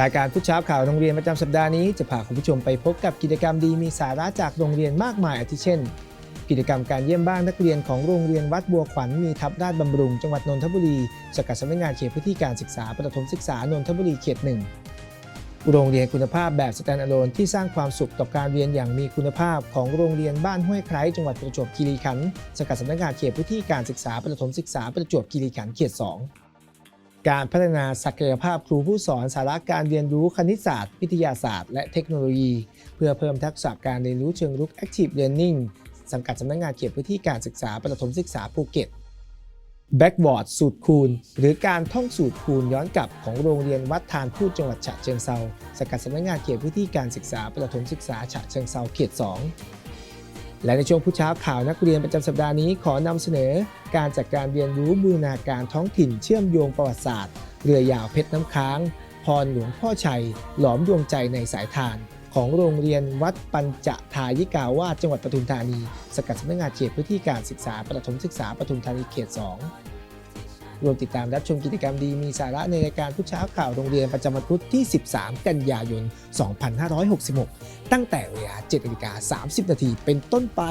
รายการผู้เช้าข่าวโรงเรียนประจำสัปดาห์นี้จะพาคุณผู้ชมไปพบกับกิจกรรมดีมีสาระจากโรงเรียนมากมายอาทิเช่น กิจกรรมการเยี่ยมบ้านนักเรียนของโรงเรียนวัดบัวขวัญมีทับราชบำรุงจังหวัดนนทบุรีสกัดสำนักงานเขตพื้นที่การศึกษาประถมศึกษานนทบุรีเขตหนึ่งโรงเรียนคุณภาพแบบสแตนด์อะโลนที่สร้างความสุขต่อการเรียนอย่างมีคุณภาพของโรงเรียนบ้านห้วยไคร้จังหวัดประจวบคีรีขันธ์สกัดสำนักงานเขตพื้นที่การศึกษาประถมศึกษาประจวบคีรีขันธ์เขตสอง การพัฒนาศักยภาพครูผู้สอนสาระการเรียนรู้คณิตศาสตร์ วิทยาศาสตร์และเทคโนโลยี เพื่อเพิ่มทักษะการเรียนรู้เชิงรุก Active Learning สังกัดสำนักงานเขตพื้นที่การศึกษาประถมศึกษาภูเก็ต Backward สูตรคูณ หรือการท่องสูตรคูณย้อนกลับของโรงเรียนวัดทานพูดจังหวัดฉะเชิงเซาสกัดสำนักงานเขตพื้นที่การศึกษาประถมศึกษาฉะเชิงเซาเขต 2 และในช่วงผู้เช้าข่าวนักเรียนประจำสัปดาห์นี้ขอนำเสนอ การจัดการเรียนรู้บูรณาการท้องถิ่นเชื่อมโยงประวัติศาสตร์ เรือยาวเพชรน้ำค้าง พรหลวงพ่อชัย หลอมดวงใจในสายทาน ของโรงเรียนวัดปัญจทายิกาวาสจังหวัดปทุมธานี สกัดสำนักงานเขตพื้นที่การศึกษาประถมศึกษาปทุมธานีเขต 2 รวมติดตามรับชมกิจกรรมดีมีสาระในรายการพุทธเช้าข่าวโรงเรียนประจำวันพุธที่ 13 กันยายน 2566 ตั้งแต่เวลา7นาฬิกา30 นาทีเป็นต้นไป